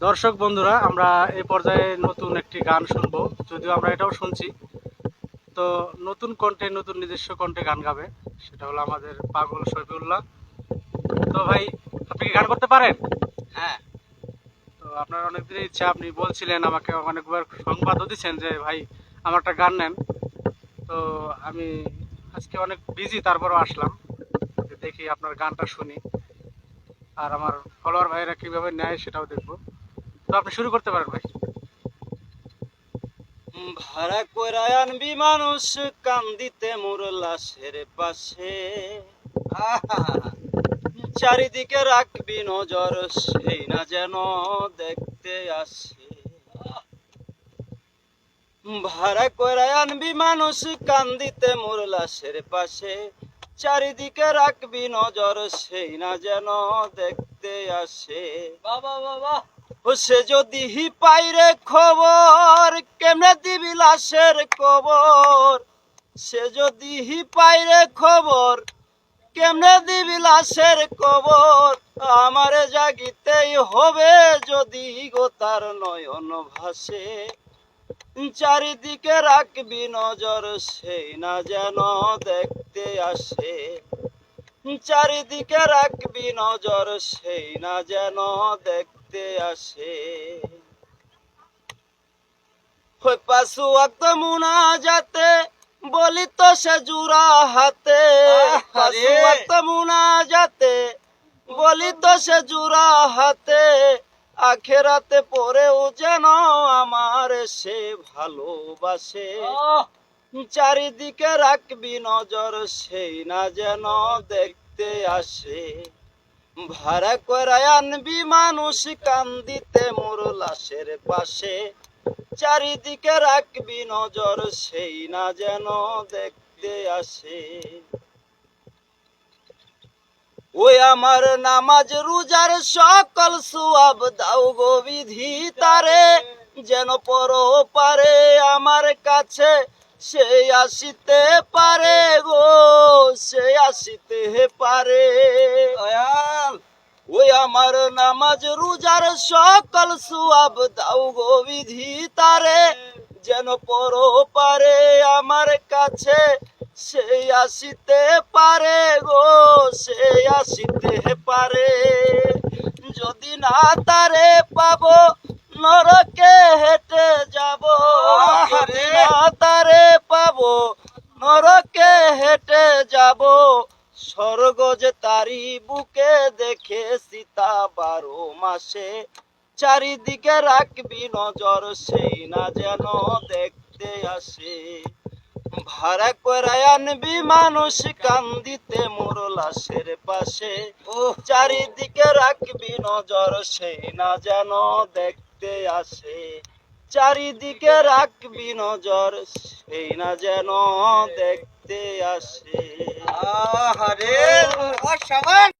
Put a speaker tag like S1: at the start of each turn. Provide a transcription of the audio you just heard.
S1: দর্শক বন্ধুরা আমরা এই পর্যায়ে নতুন একটি গান শুনব। যদিও আমরা এটাও শুনছি। তো নতুন কণ্ঠে নতুন নিজস্ব কণ্ঠে গান গাবে সেটা হলো আমাদের পাগল শফিউল্লাহ। তো ভাই আপনি কি গান করতে পারেন?
S2: হ্যাঁ।
S1: তো আপনার অনেক দিনের ইচ্ছা আপনি বলছিলেন আমাকে অনেকবার সংবাদও দিচ্ছেন যে ভাই আমার একটা গান নেন। তো আমি আজকে অনেক বিজি তারপরও আসলাম। যে দেখি আপনার গানটা শুনি। আর আমার ফলোয়ার ভাইরা কীভাবে নেয় সেটাও দেখব। তো আপনি শুরু করতে পারেন ভাই।
S2: ভাড়া করে আনবি মানুষ কান্দিতে মোর লাশের পাশে। চারিদিকে রাখবি নজর সেই না যেন দেখতে আসে। ভাড়া করে আনবি মানুষ কান্দিতে মোর লাশের পাশে। চারিদিকে রাখবি নজর সেই না যেন দেখতে আসে। বাবা বাবা ও সে যদি পাইরে খবর, কেমনে দিবি লাশের কবর? সে যদি পাইরে খবর, কেমনে দিবি লাশের কবর? আমারে জাগিতেই হবে যদি গো তার নয়ন ভাসে। চারিদিকে রাখবি নজর সেই না যেন দেখতে আসে। চারিদিকে রাখবি নজর সেই না যেন দেখতে আসে। ওই পাশু আক্ত মুনা যাতে বলি তো সে জুরা হাতে। পাশু আক্ত যাতে বলি তো সে জুরা হাতে। আখেরাতে পরেও যেন আমার সে ভালোবাসে। চারিদিকে রাখবি নজর সেই না যেন দেখতে আসে। ভাড়া করে আনবি মানুষ কান্দিতে মোর লাশের পাশে। চারিদিকে রাখবি নজর, সেই না যেন দেখতে আসে। ওই আমার নামাজ, রোজার সকল সুয়াব দাও গো বিধি তারে। যেন পর পারে আমার কাছে, সে আসিতে পারে গো, সে আসিতে পারে। ওই আমার নামাজ রোজার সকল সুয়াব দাও গো বিধি তারে। যেন পর পারে আমার কাছে সে আসিতে পারে গো সে আসিতে পারে। যদি না তারে পাবো নরকে হেঁটে যাব। যদি না তারে পাবো নরকে হেঁটে যাব। স্বর্গ যে তারি বুকে দেখে সীতা বারো মাসে। চারিদিকে রাখবি নজর, সেই না যেন দেখতে আসে। ভাড়া করে আনবি মানুষ কান্দিতে মোর লাশের পাশে। ও চারিদিকে রাখবি নজর, সেই না যেন দেখতে আসে। চারিদিকে রাখবি নজর, সেই না যেন দেখতে আসে।
S3: আহারে! অসাধারণ